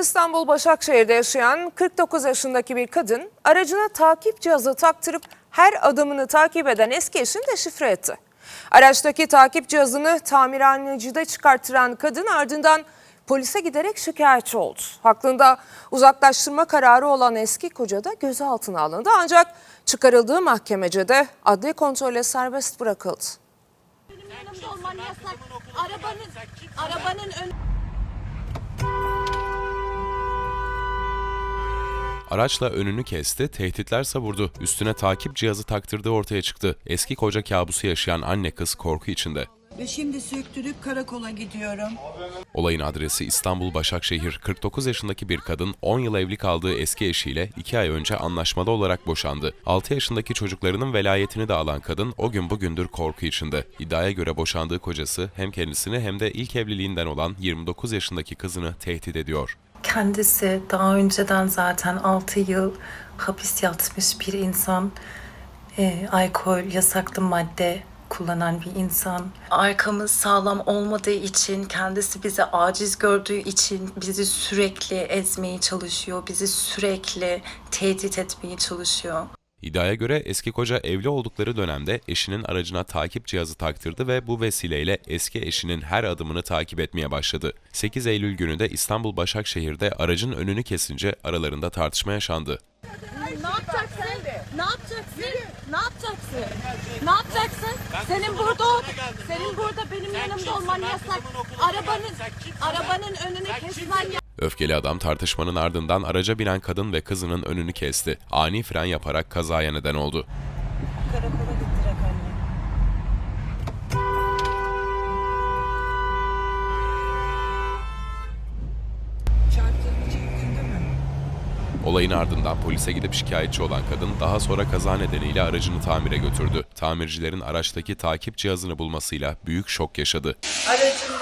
İstanbul Başakşehir'de yaşayan 49 yaşındaki bir kadın aracına takip cihazı taktırıp her adımını takip eden eski eşini deşifre etti. Araçtaki takip cihazını tamirhanecide çıkarttıran kadın ardından polise giderek şikayetçi oldu. Hakkında uzaklaştırma kararı olan eski koca da gözaltına alındı ancak çıkarıldığı mahkemece de adli kontrolle serbest bırakıldı. Benim yanımda olman yasak. Arabanın, arabanın ön... Araçla önünü kesti, tehditler savurdu. Üstüne takip cihazı taktırdığı ortaya çıktı. Eski koca kabusu yaşayan anne kız korku içinde. Ve şimdi söktürüp karakola gidiyorum. Olayın adresi İstanbul Başakşehir. 49 yaşındaki bir kadın 10 yıl evli kaldığı eski eşiyle 2 ay önce anlaşmalı olarak boşandı. 6 yaşındaki çocuklarının velayetini de alan kadın o gün bugündür korku içinde. İddiaya göre boşandığı kocası hem kendisini hem de ilk evliliğinden olan 29 yaşındaki kızını tehdit ediyor. Kendisi daha önceden zaten 6 yıl hapis yatmış bir insan. Ee, alkol, yasaklı madde kullanan bir insan. Arkamız sağlam olmadığı için, kendisi bizi aciz gördüğü için bizi sürekli ezmeye çalışıyor. Bizi sürekli tehdit etmeye çalışıyor. İddiaya göre eski koca evli oldukları dönemde eşinin aracına takip cihazı taktırdı ve bu vesileyle eski eşinin her adımını takip etmeye başladı. 8 Eylül günü de İstanbul Başakşehir'de aracın önünü kesince aralarında tartışma yaşandı. Ne yapacaksın? Ne yapacaksın? Ne yapacaksın? Ne yapacaksın? Senin burada senin burada benim yanımda olman yasak. Arabanın arabanın önünü kesmen yasak. Öfkeli adam tartışmanın ardından araca binen kadın ve kızının önünü kesti. Ani fren yaparak kazaya neden oldu. Karakola gittirek anne. Çarptığını çektin değil mi? Olayın ardından polise gidip şikayetçi olan kadın daha sonra kaza nedeniyle aracını tamire götürdü. Tamircilerin araçtaki takip cihazını bulmasıyla büyük şok yaşadı. Aracımda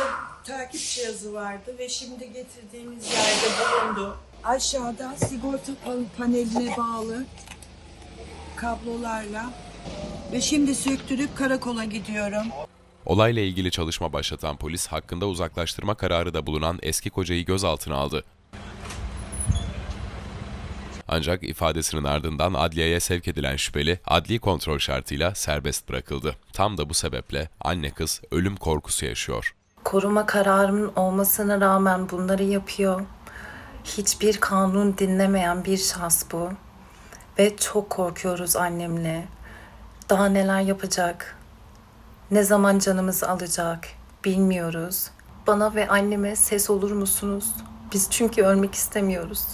takip cihazı vardı ve şimdi getirdiğimiz yerde bulundu. Aşağıda sigorta pan- paneline bağlı kablolarla ve şimdi söktürüp karakola gidiyorum. Olayla ilgili çalışma başlatan polis hakkında uzaklaştırma kararı da bulunan eski kocayı gözaltına aldı. Ancak ifadesinin ardından adliyeye sevk edilen şüpheli adli kontrol şartıyla serbest bırakıldı. Tam da bu sebeple anne kız ölüm korkusu yaşıyor. Koruma kararımın olmasına rağmen bunları yapıyor. Hiçbir kanun dinlemeyen bir şahs bu. Ve çok korkuyoruz annemle. Daha neler yapacak? Ne zaman canımızı alacak? Bilmiyoruz. Bana ve anneme ses olur musunuz? Biz çünkü ölmek istemiyoruz.